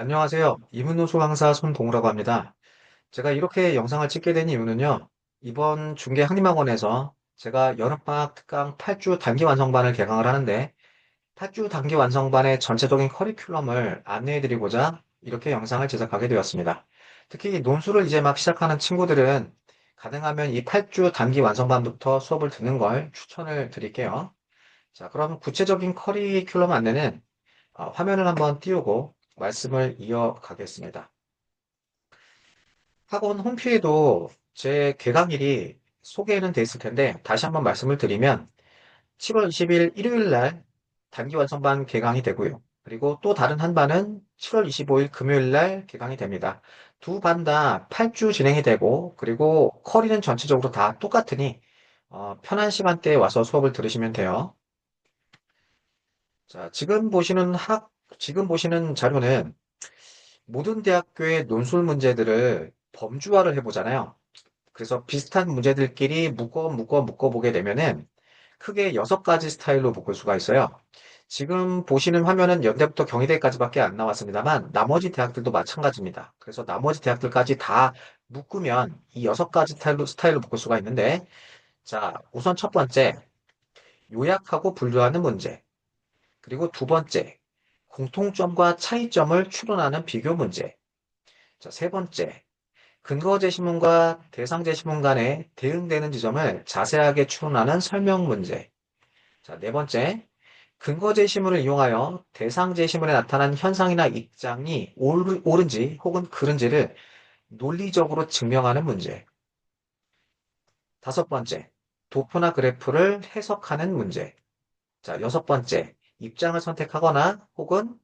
안녕하세요. 이문노수 강사 손동우라고 합니다. 제가 이렇게 영상을 찍게 된 이유는요. 이번 중계 한림학원에서 제가 여름방학 특강 8주 단기 완성반을 개강을 하는데 8주 단기 완성반의 전체적인 커리큘럼을 안내해 드리고자 이렇게 영상을 제작하게 되었습니다. 특히 논술을 이제 막 시작하는 친구들은 가능하면 이 8주 단기 완성반부터 수업을 듣는 걸 추천을 드릴게요. 자, 그럼 구체적인 커리큘럼 안내는 어, 화면을 한번 띄우고 말씀을 이어가겠습니다. 학원 홈페이지에도 제 개강일이 소개는 돼 있을 텐데 다시 한번 말씀을 드리면 7월 20일 일요일 날 단기 완성반 개강이 되고요. 그리고 또 다른 한 반은 7월 25일 금요일 날 개강이 됩니다. 두 반 다 8주 진행이 되고 그리고 커리는 전체적으로 다 똑같으니 어, 편한 시간대에 와서 수업을 들으시면 돼요. 자, 지금 보시는 학, 지금 보시는 자료는 모든 대학교의 논술 문제들을 범주화를 해보잖아요. 그래서 비슷한 문제들끼리 묶어 묶어 묶어 보게 되면은 크게 여섯 가지 스타일로 묶을 수가 있어요. 지금 보시는 화면은 연대부터 경희대까지밖에 안 나왔습니다만 나머지 대학들도 마찬가지입니다. 그래서 나머지 대학들까지 다 묶으면 이 여섯 가지 스타일로, 스타일로 묶을 수가 있는데 자, 우선 첫 번째 요약하고 분류하는 문제. 그리고 두 번째 공통점과 차이점을 추론하는 비교 문제. 자, 세 번째 근거 제시문과 대상 제시문 간에 대응되는 지점을 자세하게 추론하는 설명 문제. 자, 네 번째, 근거 제시문을 이용하여 대상 제시문에 나타난 현상이나 입장이 옳, 옳은지 혹은 그른지를 논리적으로 증명하는 문제. 다섯 번째, 도표나 그래프를 해석하는 문제. 자, 여섯 번째, 입장을 선택하거나 혹은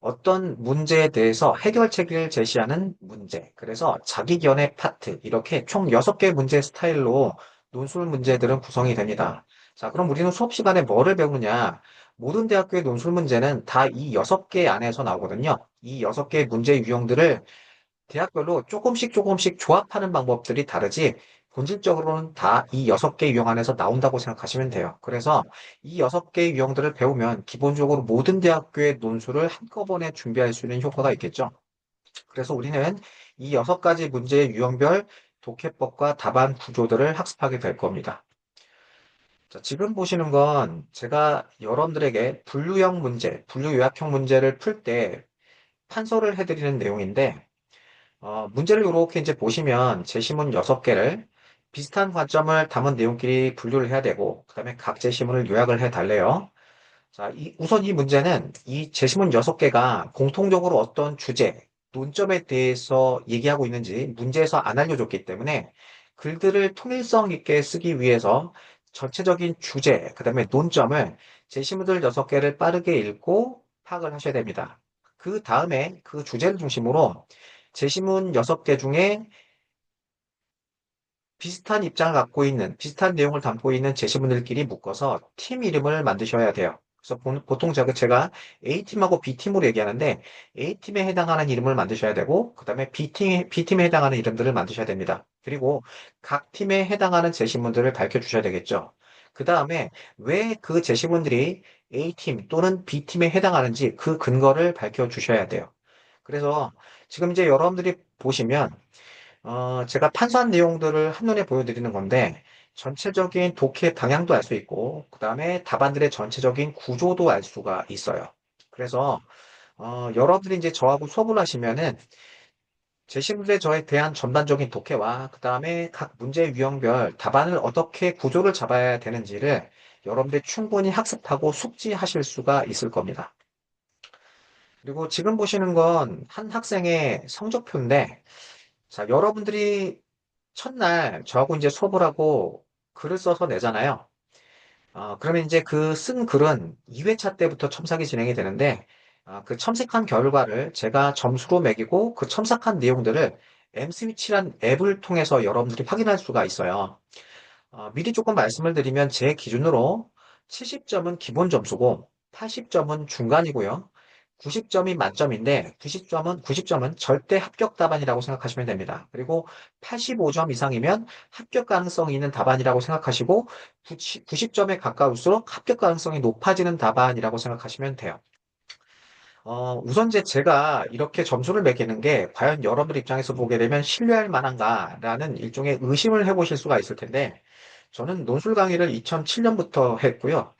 어떤 문제에 대해서 해결책을 제시하는 문제. 그래서 자기견의 파트. 이렇게 총 6개 문제 스타일로 논술 문제들은 구성이 됩니다. 자, 그럼 우리는 수업 시간에 뭐를 배우느냐? 모든 대학교의 논술 문제는 다 이 6개 안에서 나오거든요. 이 6개의 문제 유형들을 대학별로 조금씩 조금씩 조합하는 방법들이 다르지 본질적으로는 다 이 여섯 개 유형 안에서 나온다고 생각하시면 돼요. 그래서 이 여섯 개의 유형들을 배우면 기본적으로 모든 대학교의 논술을 한꺼번에 준비할 수 있는 효과가 있겠죠. 그래서 우리는 이 여섯 가지 문제의 유형별 독해법과 답안 구조들을 학습하게 될 겁니다. 자, 지금 보시는 건 제가 여러분들에게 분류형 문제, 분류 요약형 문제를 풀 때 판서를 해드리는 내용인데 어, 문제를 이렇게 이제 보시면 제시문 6개를 비슷한 관점을 담은 내용끼리 분류를 해야 되고, 그 다음에 각 제시문을 요약을 해 달래요. 자, 이, 우선 이 문제는 이 제시문 6개가 공통적으로 어떤 주제, 논점에 대해서 얘기하고 있는지 문제에서 안 알려줬기 때문에 글들을 통일성 있게 쓰기 위해서 전체적인 주제, 그 다음에 논점을 제시문들 6개를 빠르게 읽고 파악을 하셔야 됩니다. 그 다음에 그 주제를 중심으로 제시문 6개 중에 비슷한 입장을 갖고 있는, 비슷한 내용을 담고 있는 제시문들끼리 묶어서 팀 이름을 만드셔야 돼요. 그래서 보통 제가, A팀하고 B팀으로 얘기하는데 A팀에 해당하는 이름을 만드셔야 되고 그 다음에 B팀, B팀에 해당하는 이름들을 만드셔야 됩니다. 그리고 각 팀에 해당하는 제시문들을 밝혀주셔야 되겠죠. 그 다음에 왜 그 제시문들이 A팀 또는 B팀에 해당하는지 그 근거를 밝혀주셔야 돼요. 그래서 지금 이제 여러분들이 보시면 어, 제가 판서한 내용들을 한눈에 보여드리는 건데 전체적인 독해 방향도 알 수 있고 그 다음에 답안들의 전체적인 구조도 알 수가 있어요. 그래서 어, 여러분들이 이제 저하고 수업을 하시면은 제시문제 저에 대한 전반적인 독해와 그 다음에 각 문제 유형별 답안을 어떻게 구조를 잡아야 되는지를 여러분들이 충분히 학습하고 숙지하실 수가 있을 겁니다. 그리고 지금 보시는 건 한 학생의 성적표인데 자, 여러분들이 첫날 저하고 이제 수업을 하고 글을 써서 내잖아요. 어, 그러면 이제 그 쓴 글은 2회차 때부터 첨삭이 진행이 되는데, 어, 그 첨삭한 결과를 제가 점수로 매기고 그 첨삭한 내용들을 MS위치란 앱을 통해서 여러분들이 확인할 수가 있어요. 어, 미리 조금 말씀을 드리면 제 기준으로 70점은 기본 점수고 80점은 중간이고요. 90점이 만점인데 90점은 90점은 절대 합격 답안이라고 생각하시면 됩니다. 그리고 85점 이상이면 합격 가능성이 있는 답안이라고 생각하시고 90점에 가까울수록 합격 가능성이 높아지는 답안이라고 생각하시면 돼요. 어, 우선 이제 제가 이렇게 점수를 매기는 게 과연 여러분들 입장에서 보게 되면 신뢰할 만한가라는 일종의 의심을 해보실 수가 있을 텐데, 저는 논술 강의를 2007년부터 했고요.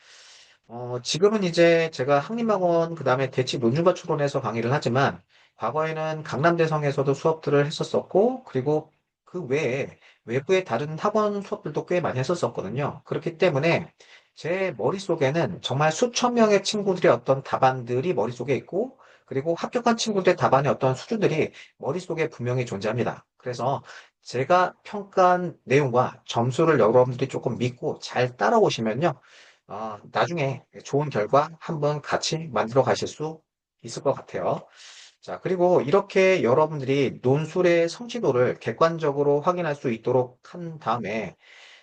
어, 지금은 이제 제가 한림학원, 그 다음에 대치 추론해서 강의를 하지만, 과거에는 강남대성에서도 수업들을 했었었고, 그리고 그 외에 외부의 다른 학원 수업들도 꽤 많이 했었었거든요. 그렇기 때문에 제 머릿속에는 정말 수천 명의 친구들의 어떤 답안들이 머릿속에 있고, 그리고 합격한 친구들의 답안의 어떤 수준들이 머릿속에 분명히 존재합니다. 그래서 제가 평가한 내용과 점수를 여러분들이 조금 믿고 잘 따라오시면요. 어, 나중에 좋은 결과 한번 같이 만들어 가실 수 있을 것 같아요. 자, 그리고 이렇게 여러분들이 논술의 성취도를 객관적으로 확인할 수 있도록 한 다음에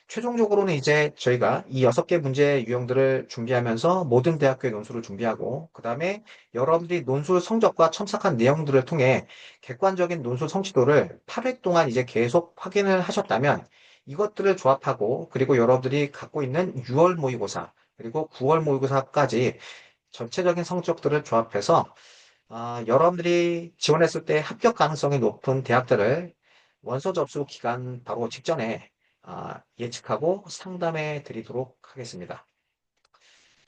최종적으로는 이제 저희가 이 여섯 개 문제 유형들을 준비하면서 모든 대학교의 논술을 준비하고 그 다음에 여러분들이 논술 성적과 첨삭한 내용들을 통해 객관적인 논술 성취도를 8회 동안 이제 계속 확인을 하셨다면 이것들을 조합하고 그리고 여러분들이 갖고 있는 6월 모의고사 그리고 9월 모의고사까지 전체적인 성적들을 조합해서 아, 여러분들이 지원했을 때 합격 가능성이 높은 대학들을 원서 접수 기간 바로 직전에 아, 예측하고 상담해 드리도록 하겠습니다.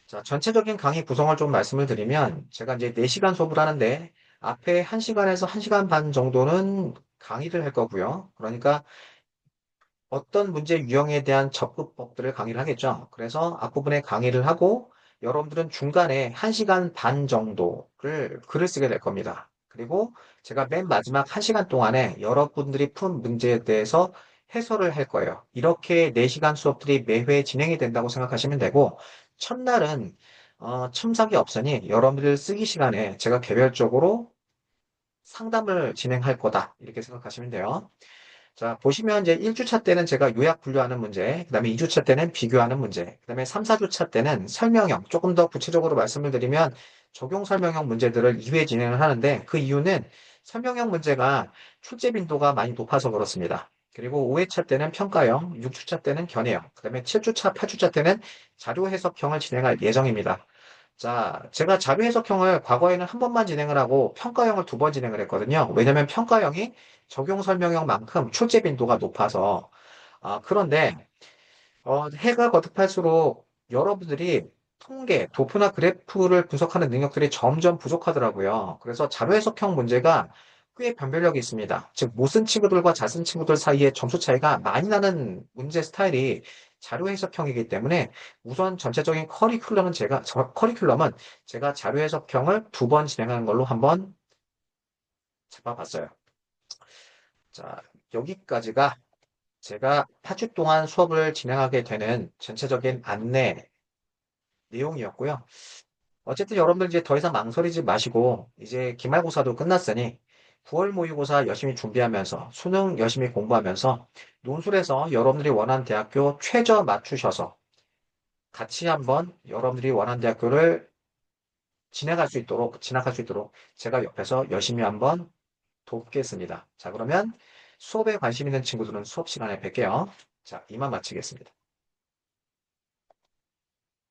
자, 전체적인 강의 구성을 좀 말씀을 드리면 제가 이제 4시간 수업을 하는데 앞에 1시간에서 1시간 반 정도는 강의를 할 거고요. 그러니까 어떤 문제 유형에 대한 접근법들을 강의를 하겠죠. 그래서 앞부분에 강의를 하고 여러분들은 중간에 1시간 반 정도를 글을 쓰게 될 겁니다. 그리고 제가 맨 마지막 1시간 동안에 여러분들이 푼 문제에 대해서 해설을 할 거예요. 이렇게 4시간 수업들이 매회 진행이 된다고 생각하시면 되고 첫날은 어, 첨삭이 없으니 여러분들 쓰기 시간에 제가 개별적으로 상담을 진행할 거다. 이렇게 생각하시면 돼요. 자, 보시면 이제 1주차 때는 제가 요약 분류하는 문제, 그 다음에 2주차 때는 비교하는 문제, 그 다음에 3, 4주차 때는 설명형, 조금 더 구체적으로 말씀을 드리면 적용 설명형 문제들을 2회 진행을 하는데 그 이유는 설명형 문제가 출제 빈도가 많이 높아서 그렇습니다. 그리고 5회차 때는 평가형, 6주차 때는 견해형, 그 다음에 7주차, 8주차 때는 자료 해석형을 진행할 예정입니다. 자, 제가 자료 해석형을 과거에는 한 번만 진행을 하고 평가형을 두 번 진행을 했거든요. 왜냐면 평가형이 적용 설명형만큼 출제 빈도가 높아서. 아, 그런데, 어, 해가 거듭할수록 여러분들이 통계, 도표나 그래프를 분석하는 능력들이 점점 부족하더라고요. 그래서 자료 해석형 문제가 꽤 변별력이 있습니다. 즉, 못 쓴 친구들과 잘 쓴 친구들 사이에 점수 차이가 많이 나는 문제 스타일이 자료 해석형이기 때문에 우선 전체적인 커리큘럼은 제가, 저 커리큘럼은 제가 자료 해석형을 두 번 진행하는 걸로 한번 잡아봤어요. 자, 여기까지가 제가 8주 동안 수업을 진행하게 되는 전체적인 안내 내용이었고요. 어쨌든 여러분들 이제 더 이상 망설이지 마시고 이제 기말고사도 끝났으니 9월 모의고사 열심히 준비하면서 수능 열심히 공부하면서 논술에서 여러분들이 원하는 대학교 최저 맞추셔서 같이 한번 여러분들이 원하는 대학교를 진행할 수 있도록 진학할 수 있도록 제가 옆에서 열심히 한번 돕겠습니다. 자 그러면 수업에 관심 있는 친구들은 수업 시간에 뵐게요. 자 이만 마치겠습니다.